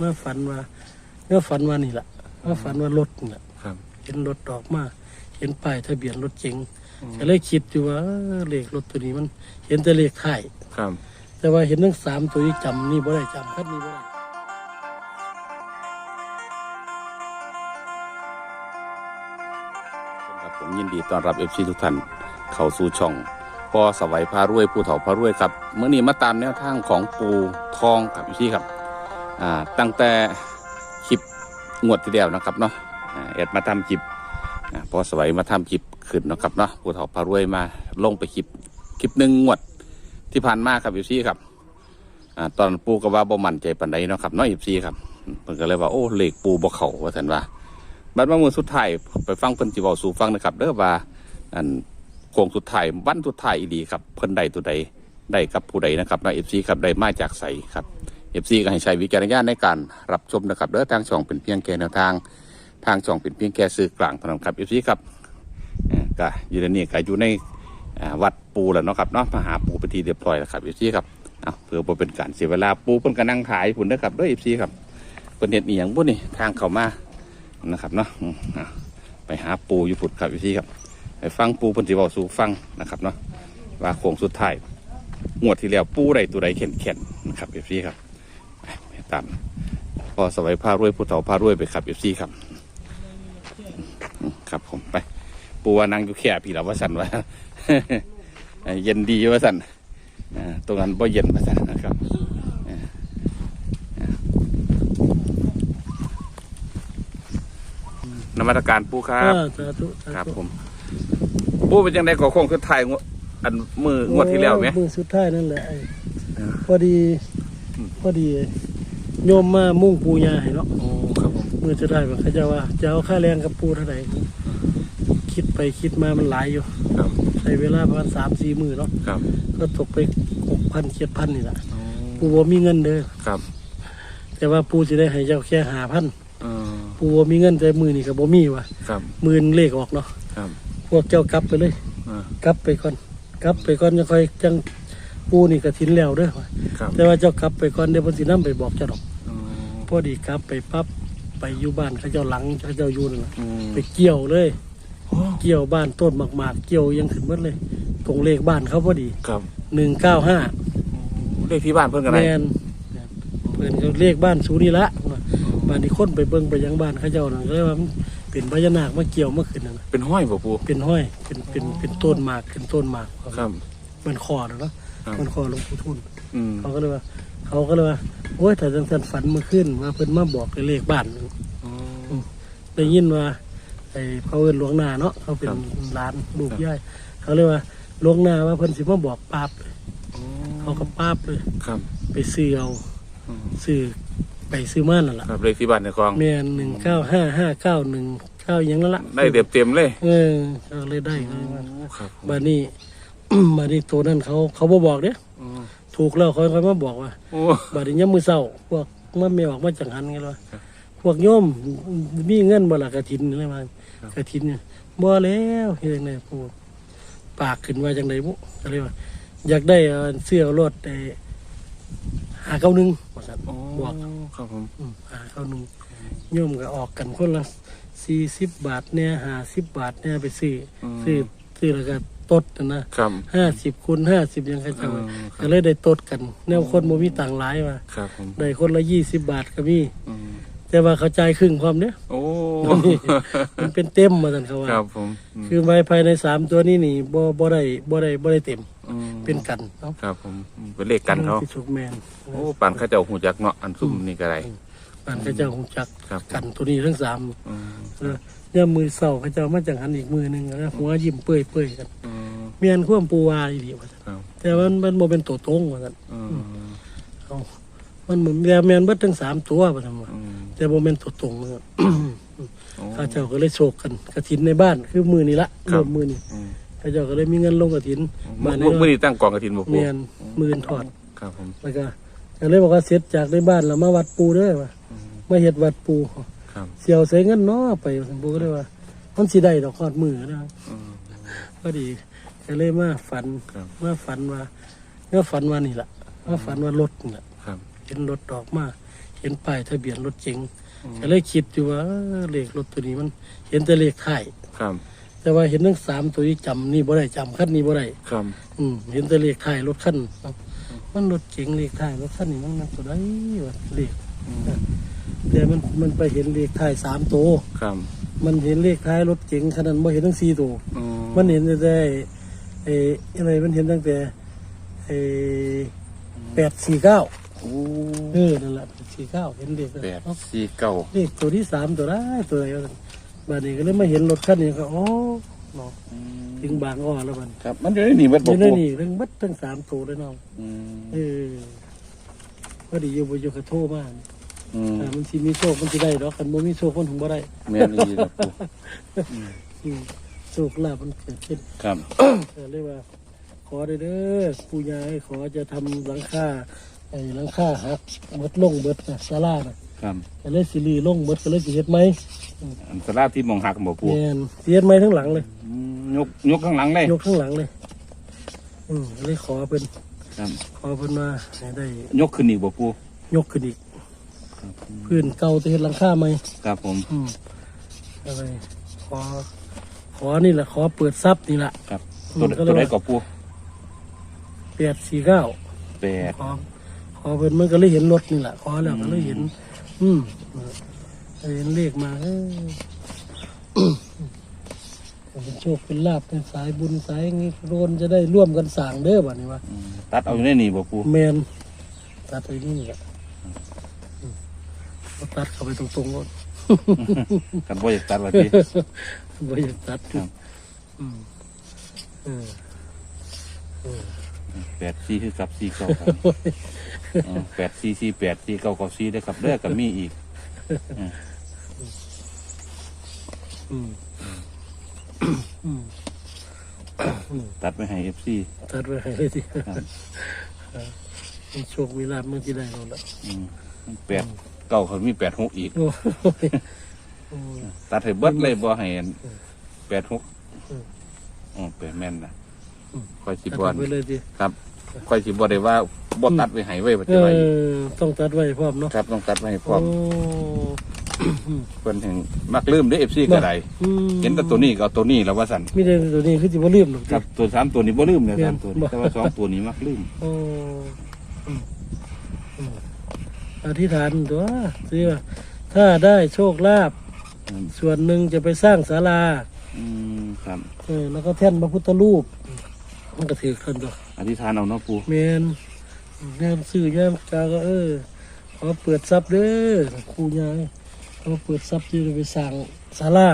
มาฝันว่าเมื่อฝันว่านี่แหละมาฝันว่ารถนี่แหละครับ เห็นรถออกมาเห็นป้ายทะเบียนรถเก๋งก็เลยคิดอยู่ว่าเอ้อเลขรถตัวนี้มัน เห็นแต่เลขท้าย ครับ แต่ว่าเห็นทั้งสามตัวนี้จำนี่บ่ได้จำคัดนี่บ่ได้ครับผมยินดีต้อนรับเอฟซีทุกท่านเข้าสู่ช่องพอสวัยพารวยผู้เฒ่าพารวยครับเมื่อนี้มาตามแนวทางของปูทองครับพี่ครับอ่า ตั้งแต่คลิปงวดที่แล้วนะครับเนาะอ่าแอดมาทำคลิปพอสวัยมาทำคลิปขึ้นนะครับเนาะผู้เฒ่าพารวยมาลงไปคลิปคลิปหนึ่งงวดที่ผ่านมาครับพี่ครับอตอนปูก็ว่าบ่มันใจปันใดเนาะครับเนาะพี่ครับเพิ่นก็เลยว่าโอ้เหลขปูบ่เข้าว่าท่นว่าบัดมามือสุดท้ายไปฟังเพิ่นสิเว้าสู่ฟังนะครับเด้อว่าอันโค้งสุดท้ายวันสุดท้ายอีดีครับเพิ่นใดตัวใดได้กับผู้ใดนะครับนะ FC ครับได้มาจากใสครับ FC ก็ให้ใช้วิจารณญาณในการรับชมนะครับเด้อทางช่องเป็นเพียงแค่แนวทาง ทางช่องเป็นเพียงแค่สื่อกลางเท่านั้นครับ FC ครับเอ่อก็อยู่ในนี้ก็อยู่ในวัดปูแล้วเนาะครับเนาะมาหาปูไปนทีเรียบร้อยแล้วครับ FC ครับเอาเพื่อเป็นการเสียเวลาปูเพิ่นก็นั่งขายพุ่นเด้อครับเด้อ FC ครับเพิ่นเฮ็ดอีหยังบ่นี่ทางเข้ามานะครับเนาะไปหาปูอยู่ผุดครับพี่ครับไปฟังปูเพันธิเวาสู่ฟังนะครับเนาะว่าโค้งสุดท้ายงวดที่แล้วปูใดตัวใดเข็นเข็นนะครับพี่ครับ ตามพอสวัยพารวยผู้เฒ่าพารวยไปครับพี่ครับอืมครับผมไป ปูว่านั่งอยู่แค่พี่ละว่าสันว่าเย็นดีว่าสันอ่าตรงนั้นบ่เย็นว่าสันนะครับอ่าอ่านมัสการปูครับอ่าสาธุสาธุครับผม ปูเป็นยังไงก่อโค้งคือไทายงวดอันมืองวดที่แล้วไหมโอ้มือสุดท้ายนั่นแหละไอ้อ่าพอดีอืมพอดี โยมมามุ่งปูยาให้เนาะโอ้ครับผมมือจะได้ว่าเขาจะว่าจะเอาค่าแรงกับปูเท่าไหร่คิดไปคิดมามันหลายอยู่ครับใช้เวลาประมาณสามสี่มือเนาะครับก็ตกไปหกพันเจ็ดพันนี่แหละโอ้ปูบ่มีเงินเด้อครับ แต่ว่าปูจะได้ให้เจ้าแค่หาพันเออปูบ่มีเงินแต่มือนี่ก็บ่มีว่ะครับมือนเลขออกเนาะครับ พวกเจ้ากลับไปเลยอ่ากลับไปก่อนกลับไปก่อนจะค่อยจังปูนี่ก็ทิ้นแล้วเด้อว่ะครับแต่ว่าเจ้ากลับไปก่อนเดี๋ยวเพิ่นสินํไปบอกเจ้าดอกเออ พอดีกลับไปปั๊บไปอยู่บ้านเขาเจ้าหลังเขาเจ้าอยู่นั่นล่ะอืมไปเกี่ยวเลย เกี่ยวบ้านต้นหมากๆ เกี่ยวยังขึ้นหมดเลย ตรงเลขบ้านเขาพอดีครับหนึ่งเก้าห้าเลขที่บ้านเพิ่นกันไหนแมนเพื่อนเขาเลขบ้านสูนี่ละบ้านนี้คนไปเบิ่งไปยังบ้านเขาเจ้านั่นก็เลยว่ามันเป็นพญานาคมาเกี่ยวเมื่อคืนนั่นน่ะเป็นห้อยบ่ปูเป็นห้อยเป็นเป็นเป็นต้นหมากเป็นต้นหมากครับ มันคอเนาะครับ มันคอหลวงปู่ทุนอืมเขาก็เลยว่า เขาก็เลยว่าโอ้ยแต่จังสันฝันเมื่อคืนว่าเพิ่นมาบอกเลขบ้านอ๋อได้ยินว่าไอ้เขาเอิ้นหลวงนาเนาะเขาเป็นครับร้านลูกครับย่ายเขาเลยว่าหลวงนาว่าเพิ่นสิมาบอกปราบเลยอ๋อเขาก็ปราบเลยครับ ไปซื้อเอาอืมซื้อไปซื้อมานั่นล่ะครับเลขที่บ้านในคลองแม่นหนึ่งเก้าห้าห้าเก้าหนึ่งเก้าอย่างนั้นละได้เต็มเต็มๆเลย เออเขาเลยได้เขาเลยว่าโอ้ครับผมบานี้บานี้ตัวนั้นเขาเขาบ่บอกเด้อ๋อ ถูกแล้วเขาค่อยมาบอกว่าโอ้บานี้ยามมือเศร้าพวกมันไม่ออกมาจังหันไงล่ะครับพวกโยมมีเงินบ่ล่ะกระถินอะไรมาครับกระถินเนี่ยบ่แล้วเฮ็ดจังได๋พูดปากขึ้นว่าจังไดบุก็เลยว่า อยากได้เอาเสื้อรถไอ้หาเก้าหนึ่งว่าซั่นโอ้บอกครับผมอืมหาเก้าหนึ่งโยมก็ออกกันคนละสี่สิบบาทเนี่ยหาสิบบาทเนี่ยไปซื้ออซื้อซื้อแล้วก็ ตดนะนะครับ ห้าสิบคูณห้าสิบยังไงเอจังอคก็รับเลยได้ตดกัน แนวคนโมมีต่างค์หลายว่าครับผมได้คนละยี่สิบบาทก็มีอืมแต่ว่าเขาจ่ายครึ่งความเนี้ยโอ้มันเป็นเต็มมาสันเขาว่าครับผมอืมคือไว้ภายในสามตัวนี้นี่บ่บ่ได้บ่ได้บ่ได้เต็มอืมเป็นกันเนาะครับผมอืมเป็นเลขกันเขาที่สุกแมนโอ้ปานเข้าเจ้าหูจักเนาะอันซุ่มนี่ก็ได้บ้านเขาเจ้าคงจักครับ กันตัวนี้ทั้งสามอืมเออย่ามมือเศร้าเขาเจ้ามาจังหันอีกมือหนึงแล้วหัวยิ้มเปื่อยเปื่อยๆกัน อืมเมียนข่วามปูวาอีหลีว่าซั่นครับแต่ว่ามันมันโมเป็นตัวตรงว่าซั่นอืมเอามันเหมือนแมนแมนเบิดทั้งสามตัวว่าซั่นว่าอืมแต่โมเป็นตัวตรงว่าซั่นโอ้ ข้าเจ้าก็เลยโศกกันกระถินในบ้านคือมือนี่ละครัรบวมมือนี่อืมข้าเจ้าก็เลยมีเงินลงกระถินมื่บ้าอนนี้มื่อนี้ตั้งกองกระถินบ่เมีปูยนมือนถอดครับผมแล้วก็ก็เลยบอกว่าเสร็จจากในบ้านแล้วมาวัดปูเด้อว่าอืมมาเฮ็ดวัดปูครับเสียวใส่เงินเนาะไปว่าซั่นปูก็เลยว่ามันสิได้ดอกคอดมือนะอืมพอดี ก็เลยมาฝันครับมาฝันว่าเมื่อฝันว่านี่ล่ะมาฝันว่ารถนี่ล่ะครับ เห็นรถออกมาห็นป้ายทะเบียนรถเก๋งก็เลยคิดอยู่ว่าเออเลขรถตัวนี้มัน เห็นแต่เลขท้ายครับ แต่ว่าเห็นทั้งสามตัวนี้จำนี่บ่ได้จำคันนี้บ่ได้ครับ อืมเห็นแต่เลขท้ายรถคันมันรถเก๋งเลขท้ายรถคันนี้มันมันตัวใดวะเลขแต่มันมันไปเห็นเลขท้ายสามตัว ครับมันเห็นเลขท้ายรถเก๋งขนาดบ่เห็นทั้งสี่ตัว อืมมันเห็นแต่ได้ ไอ้อะไรมันเห็นตั้งแต่ไอ้แปดสี่เก้าโอ้เออนั่นแหละแปดสี่เก้าเห็นเลขแปดเอ้าสี่เก้าเลขตัวที่สามตัวได้ตัวไหนวะบัดนี้ก็เลยมาเห็นรถคันนี้ก็อ๋อเนาะถึงบางอ้อแล้วมันครับ มันอยู่ในนี่เบิดอบ่ยู่ในปูนี่เรื่องบัดทั้งสามตัวเลยเนาะอืมเออพอดีอยู่บนโยกระโทมากอืมอ่ามันสิมีโชคมันสิได้ดอกกันบ่มีโชคมันถึงบ่ได้แม่นอีครับปูอืม โชคลาภมันเกิดขึ้นครับ เออเรียกว่า ขอได้เด้อปู่ย่าให้ขอจะทำหลังคาไอ้หลังคาหักเบิดลงเบิดนะศาลาน่ะครับก็เลยสิรีลงเบิดก็เลยสิเฮ็ดไหมอันสลาที่มองหักบ่ปูแม่นสิเฮ็ดไหมทั้งหลังเลย อืมยกยกข้างหลังเลยยกทั้งหลังเลย อืมก็เลยขอเป็นครับ ขอเป็นมาให้ได้ยกขึ้นอีกบ่ปูยกขึ้นอีก พื้นเก่าจะเฮ็ดหลังคาไหม ครับผม อืมอะไรขอข อนี่แหละขอเปิดทรัพย์นี่แหละครับอืมตัวก็เลยตัวไหนว่าก็ปูแปดสี่เก้าแปดขอขอเพิ่นมันก็เลยเห็นรถนี่แหละขอแล้วก็เลยเห็น อืมเห็นเลขมาเออเป็นโชคเป็นลาบเป็นสายบุญสายงี้โรนจะได้ร่วมกันสร้างเด้อบัดนี้ว่าอืมตัดเอาอยู่ในนี่บ่ปูแมนตัดไปนี่แหละอืมเอาตัดเข้าไปตรงๆก่อนกันบ่อยากตัดว่าติ บ่อยากตัดครับ อืมเออเออแปดสี่คือกับสี่เก้าครับอืมแปดสี่สี่แปดสี่เก้าเก้าสี่ได้อครับเด้อก็มีอีกอืมอืมตัดไว้ให้ FC ตัดไว้ให้เลยทีครับมีโชคมีลาบเมื่อที่ได้เราละอืมแปดเก้าเขามีแปดหกอีก โอ้ยโอ้ย ตัดให้เบิดเลยบ่ให้แปดหกอืมอ๋อแปดแม่นนะอืมค่อยสิตัดบ่ไว้เลยทีครับค่อยสิบ่ได้ว่าบ่ตัดไว้ให้ไว้ปัจเอจุบันอต้องตัดไว้พร้อมเนาะครับต้องตัดไว้ให้พร้อมโเพิ่นถึงมักลืมเด้อ FC ก็ได้อืมเห็นแต่ตัวนี้ก็เอาตัวนี้แล้วว่าสั่นมีแต่ตัวนี้คือสิบ่ลืมหรอกครับตัวสามตัวนี้บ่ลืมเลยสามตัวบ่นี้แต่ว่าสองตัวนี้มักลืมโอ้อืมอืมอธิษฐานตัวสิว่าถ้าได้โชคลาภ อืมส่วนหนึ่งจะไปสร้างศาลาอืมครับเออแล้วก็แท่นพระพุทธรูป มันก็ถือกันตัวอธิษฐานเอาเนาะปู่เมนแง่ซื้อแง่กาก็เออขอเปิดทรัพย์เด้อครูยายขอเปิดทรัพย์ที่จะไปสร้างศาลา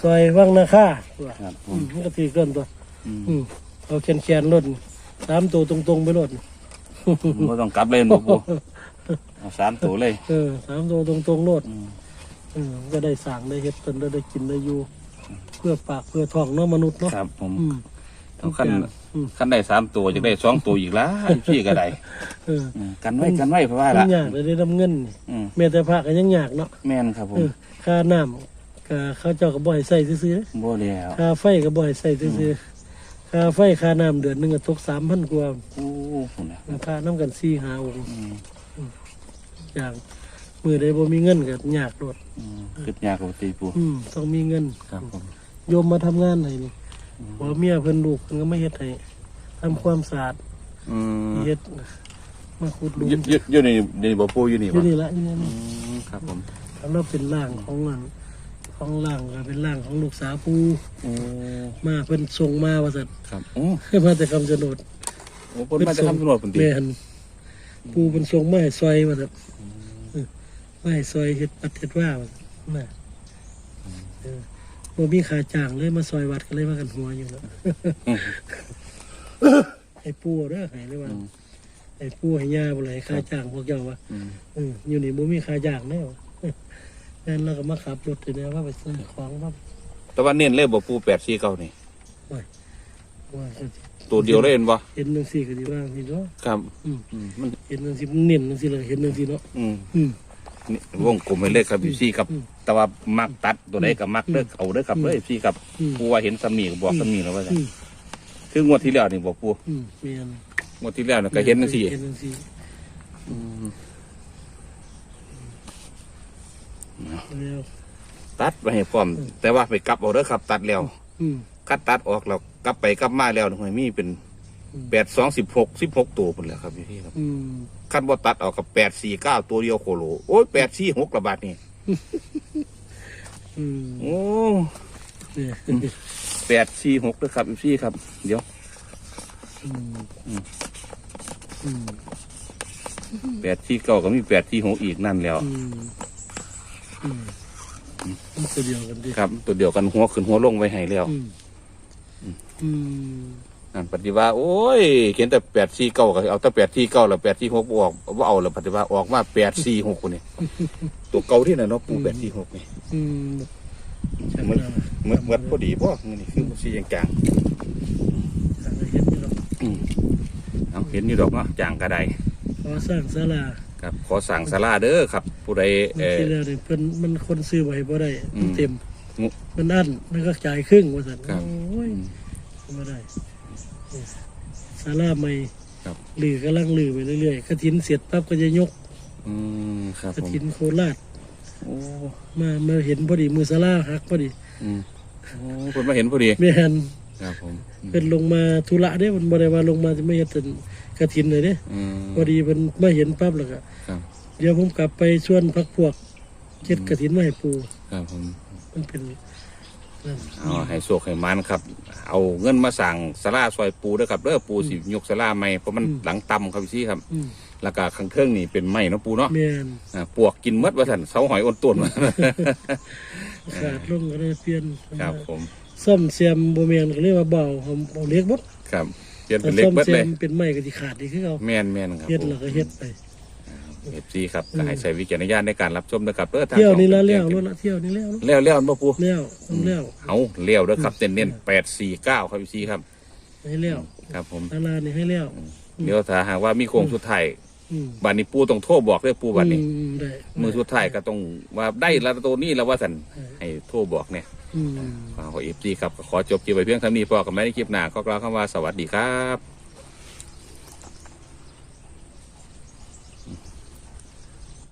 ซอยวังนาค่าตัวครับผอืมมมันก็ถือกันตัว อืมอืมเอาแขนแขนๆรถสามตัวตรงๆไปรถบ่ต้องกลับเลยบ่ปู่เอาสามตัวเลย เออสามตัวตรงๆรถอืม เออก็ได้สั่งได้เฮ็ดตนได้ได้กินได้อยู่ เพื่อปากเพื่อท้องเนาะมนุษย์เนาะครับผมอืม เอาคันอืมคันได้สามตัวจะได้สองตัวอีกละพี่ก็ได้เอออืมกันไว้กันไว้เพราะว่ามัละนยากเลยได้ดำเงินนี่อืมแม้แต่พระก็ยังยากเนาะแม่นครับผเอมอค่าน้ำก็เขาเจ้าก็บ่ให้ใส่ซื่อบ่แล้วๆค่าไฟก็บ่ให้ใส่ซื่อๆค่าไฟค่าน้ำเดือนหนึงก็ตก3,000กว่าโอ้พุ่นน่ะค่าน้ำกัน4 5องค์อืม อย่าง มื้อใดบ่มีเงินก็ยากโดดอืมคิดยากกว่าตีปู่อืมต้องมีเงินครับผมโยมมาทำงานให้นี่บ่เมียเพิ่นลูกเพิ่นก็มาเฮ็ดให้ทำความสะอาดอืมเฮ็ดมาขุดหลุมอยู่อยู่อยู่ในในบ่ปู่อยู่นี่อยู่บ่นี่ละอยู่นี่อืนี่มครับผมแล้วเราเป็นร่างของมันของร่างก็เป็นร่างของลูกสาวปูโอ้มาเพิ่นส่งมาว่าซั่น ครับโอ้มาแต่คำชะโนดโอ้เพิ่นมาจะทำตำรวจเพิ่นติแม่นปูเป็นส่งมาให้ซอยว่าซั่นเอ อมาให้ซอยเฮ็ดปัดเฮ็ดว่าว่าซั่นน่ะเออบ่มีค่าจ้างเลยมาซอยวัดก็เลยมากันหัวอยู่แล้วให้ปูเด้อให้เลยว่าให้ปูให้ย่าบ่เลยค่าจ้างพวกเจ้าว่าอืมอืมอยู่นี่บ่มีค่าจ้างแน่วะงั้นเราก็มาขับรถอยู่เนี่ยว่าไปซื้อของว่าแต่ว่าเน้นเลยบ่ปู่8 4 9นี่ว่าตัวเดียวเลยเห็นบ่เห็นหนึ่งสี่ก็ดีว่าพี่เนาะครับ อืมอืมมันเห็นหนึ่งสี่เน้นหนึ่งสี่เลยเห็นหนึ่งสี่เนาะอืม อืม นี่วงกลมไปเลยครับพี่ครับอืมแต่ว่ามักตัดตัวไหนก็มักเลิกเอาเด้อครับอืมเลยพี่ครับอืมปูว่าเห็นสมีก็บอกอืมสมีแล้วว่าจังอืมคืองวดที่แล้วนี่บอกปูอืมเมียนงวดที่แล้วนี่ก็เห็นจังซี่เห็นหนึ่งสี่เร็วตัดไปให้พร้อม แต่ว่าไปกลับเอาเด้อครับ ตัดแล้วอืม คัดตัดออกแล้วกลับไปกลับมาแล้วหน่วยมีเป็นอืม แปดสองสิบหกสิบหกตัวหมดแล้วครับพี่ครับอืมคันบ่ตัดออกกับแปดสี่เก้าตัวเดียวโคโลโอ้ยแปดสี่หกระบาดนี่อืมโอ้เนี่ยแปดสี่หกเด้อครับพี่ครับ เดี๋ยวอืมอืมแปดสี่เก้าก็มีแปดสี่หกอีกนั่นแล้ว อืมอืมมันตัวเดียวกันดิครับ ตัวเดียวกันหัวขึ้นหัวลงไว้ให้แล้ว อืมอืม นั่นปฏิว่าโอ้ยเขียนแต่แปดสี่เก้าก็เอาแต่แปดสี่เก้าแล้วแปดสี่หกบออกว่าเอาแล้วปฏิว่าออกมาแปดสี่หกคนนี่ตัวเก่าที่ไหนเนาะปูแปดสี่หกนี่อืมเหมือนเหมือนเหมือนพอดีป่ะนี่คือมันสีจางทางเห็นนี่หรอกๆอืมเอาเห็นนี่ดอกเนาะจางกระไดขอสร้างศาลาครับ ขอสั่งสาราเด้อครับ ผู้ใดเออที่แล้วเนี่ยเพิ่นมันคนซื้อไว้บ่ได้อืมมันเต็มงุมันอั้นมันก็จ่ายครึ่งว่าซั่นครับโอ้ยบ่ได้ เนี่ยศาลาใหม่ครับ หรือกำลังลือไปเรื่อยๆกระถินเสร็จปั๊บก็จะยกอืมครับกระผมถินโคราชโอ้มามาเห็นพอดีมือศาลาหักพอดีอืมโอ้คนมาเห็นพอดีแม่นครับผมอืมเพิ่นลงมาธุระเด้มันบ่ได้ว่าลงมาจะไม่เฮ็ดเป็นกระถินเลยเด้อืมพอดีเพิ่นมาเห็นปั๊บแล้วก็ครับเดี๋ยวผมกลับไปชวนพักพวกเช็ดกระถินมาให้ปูครับผมมันเป็นนั่น เอาให้โชคให้มันครับ เอาเงินมาสั่งสลาซอยปูเด้อครับเด้อปูสิยกสลาใหม่เพราะมันหลังต่ำครับพี่ครับอืมแล้วก็ข้างเครื่องนี่เป็นไม้เนาะปูเนาะแม่นอ่าปวกกินหมดว่าสันเสาหอยอ้นต้นขาดลงก็ได้เปลี่ยนครับผมซ่อมเสียมบ่แม่นก็เรียกว่าเบาผมเอาเล็กหมดครับเปลี่ยนแต่เป็นเล็กซ่อมเบิดเสีเลยยมเป็นไม้ก็สิขาดอีกคือเอาแม่นแม่นครับเฮ็ดแล้วก็เฮ็ดไป เอฟซีครับก็ให้ใช้วิจารณญาณในการรับชมนะครับเด้อทางเที่ยวนี้ละช่แล้องวรถละเที่ยวนี้แล้วเนอะแล้วแล้วบ่ปูแล้วต้องแล้วเอาเลี้ยวเด้อครับเน้นเน้นแปดสี่เก้าครับพี่ครับให้แล้วครับผมดารานี่ให้แล้วเดี๋ยวถ้าหากว่ามีโครงสุดท้ายอืมบัดนี้ปูต้องโทรบอกเด้อปูบัดนี้อืมได้มือสุดท้ายก็ต้องว่าได้ละตัวนี้แล้วว่าสันเออให้โทรบอกเนี่ยอืมขอเอฟซีครับก็ขอจบคลิปไปเพียงเท่านี้พอกับแม่ในคลิปหน้าก็กล่าวคำว่าสวัสดีครับ